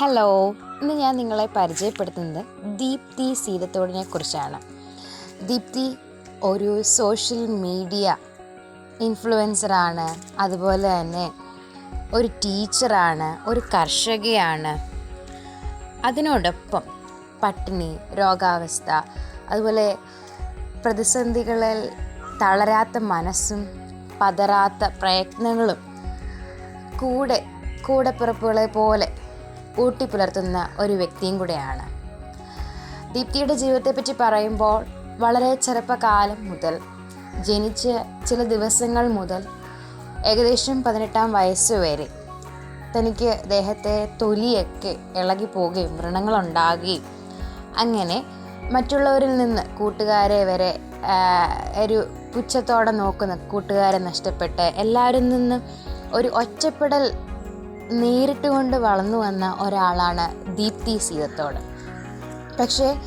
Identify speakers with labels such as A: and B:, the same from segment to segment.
A: Hello ഇന്ന് ഞാൻ നിങ്ങളെ പരിചയപ്പെടുത്തുന്നത് ദീപ്തി സീതത്തോടിനെ കുറിച്ചാണ്. ദീപ്തി ഒരു സോഷ്യൽ മീഡിയ ഇൻഫ്ലുവൻസറാണ് അതുപോലെ തന്നെ ഒരു ടീച്ചറാണ് ഒരു കർഷകയാണ്. അതിനോടൊപ്പം പട്ടിണി രോഗാവസ്ഥ അതുപോലെ പ്രതിസന്ധികളിൽ തളരാത്ത മനസ്സും പതറാത്ത പ്രയത്നങ്ങളും കൂടെ കൂടെപ്പിറപ്പുകളെ പോലെ ഊട്ടിപ്പുലർത്തുന്ന ഒരു വ്യക്തിയും കൂടെയാണ്. ദീപ്തിയുടെ ജീവിതത്തെപ്പറ്റി പറയുമ്പോൾ വളരെ ചെറുപ്പകാലം മുതൽ ജനിച്ച് ചില ദിവസങ്ങൾ മുതൽ ഏകദേശം പതിനെട്ടാം വയസ്സ് വരെ തനിക്ക് ദേഹത്തെ തൊലിയൊക്കെ ഇളകി പോവുകയും വ്രണങ്ങളുണ്ടാകുകയും അങ്ങനെ മറ്റുള്ളവരിൽ നിന്ന് കൂട്ടുകാരെ വരെ ഒരു പുച്ഛത്തോടെ നോക്കുന്ന കൂട്ടുകാരെ നഷ്ടപ്പെട്ട് എല്ലാവരിൽ നിന്നും ഒരു ഒറ്റപ്പെടൽ നേരിട്ട് കൊണ്ട് വളർന്നു വന്ന ഒരാളാണ് ദീപ്തി സീതത്തോട്. പക്ഷേ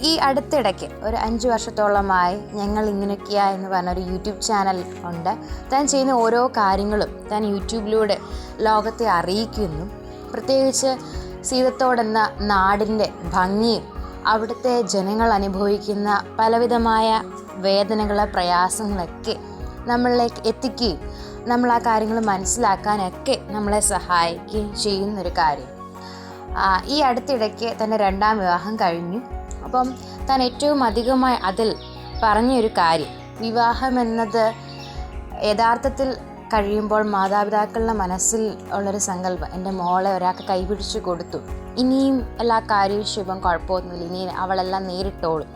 A: ഈ അടുത്തിടയ്ക്ക് ഒരു അഞ്ച് വർഷത്തോളമായി ഞങ്ങൾ ഇങ്ങനെയൊക്കെയാ എന്ന് പറഞ്ഞ ഒരു യൂട്യൂബ് ചാനൽ ഉണ്ട്. താൻ ചെയ്യുന്ന ഓരോ കാര്യങ്ങളും താൻ യൂട്യൂബിലൂടെ ലോകത്തെ അറിയിക്കുന്നു. പ്രത്യേകിച്ച് സീതത്തോടെന്ന നാടിന്റെ ഭംഗിയും അവിടുത്തെ ജനങ്ങൾ അനുഭവിക്കുന്ന പലവിധമായ വേദനകളെ പ്രയാസങ്ങളൊക്കെ നമ്മളിലേക്ക് എത്തിക്കുകയും നമ്മൾ ആ കാര്യങ്ങൾ മനസ്സിലാക്കാനൊക്കെ നമ്മളെ സഹായിക്കുകയും ചെയ്യുന്നൊരു കാര്യം. ഈ അടുത്തിടയ്ക്ക് തന്റെ രണ്ടാം വിവാഹം കഴിഞ്ഞു. അപ്പം താൻ ഏറ്റവും അധികമായി അതിൽ പറഞ്ഞൊരു കാര്യം വിവാഹം എന്നത് യഥാർത്ഥത്തിൽ കഴിയുമ്പോൾ മാതാപിതാക്കളുടെ മനസ്സിൽ ഉള്ളൊരു സങ്കല്പം എന്റെ മോളെ ഒരാൾക്ക് കൈപിടിച്ച് കൊടുത്തു. ഇനിയും എല്ലാ കാര്യവും ശുഭം കുഴപ്പമൊന്നുമില്ല. ഇനി അവളെല്ലാം നേരിട്ടോളും.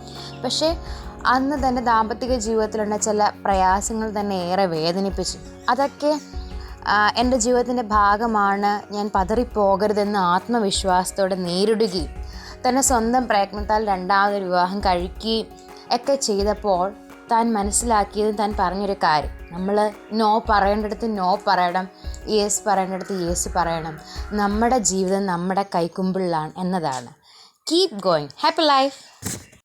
A: പക്ഷേ അന്ന് തന്റെ ദാമ്പത്തിക ജീവിതത്തിലുള്ള ചില പ്രയാസങ്ങൾ തന്നെ ഏറെ വേദനിപ്പിച്ചു. അതൊക്കെ എന്റെ ജീവിതത്തിന്റെ ഭാഗമാണ് ഞാൻ പതറിപ്പോകരുതെന്ന് ആത്മവിശ്വാസത്തോടെ നേരിടുകയും തന്നെ സ്വന്തം പ്രയത്നത്താൽ രണ്ടാമതൊരു വിവാഹം കഴിക്കുകയും ഒക്കെ ചെയ്തപ്പോൾ താൻ മനസ്സിലാക്കിയതും താൻ പറഞ്ഞൊരു കാര്യം. നമ്മൾ നോ പറയേണ്ടടുത്ത് നോ പറയണം യേസ് പറയേണ്ടടുത്ത് യേസ് പറയണം. നമ്മുടെ ജീവിതം നമ്മുടെ കൈക്കുമ്പിളിലാണ് എന്നതാണ്. Keep going happy life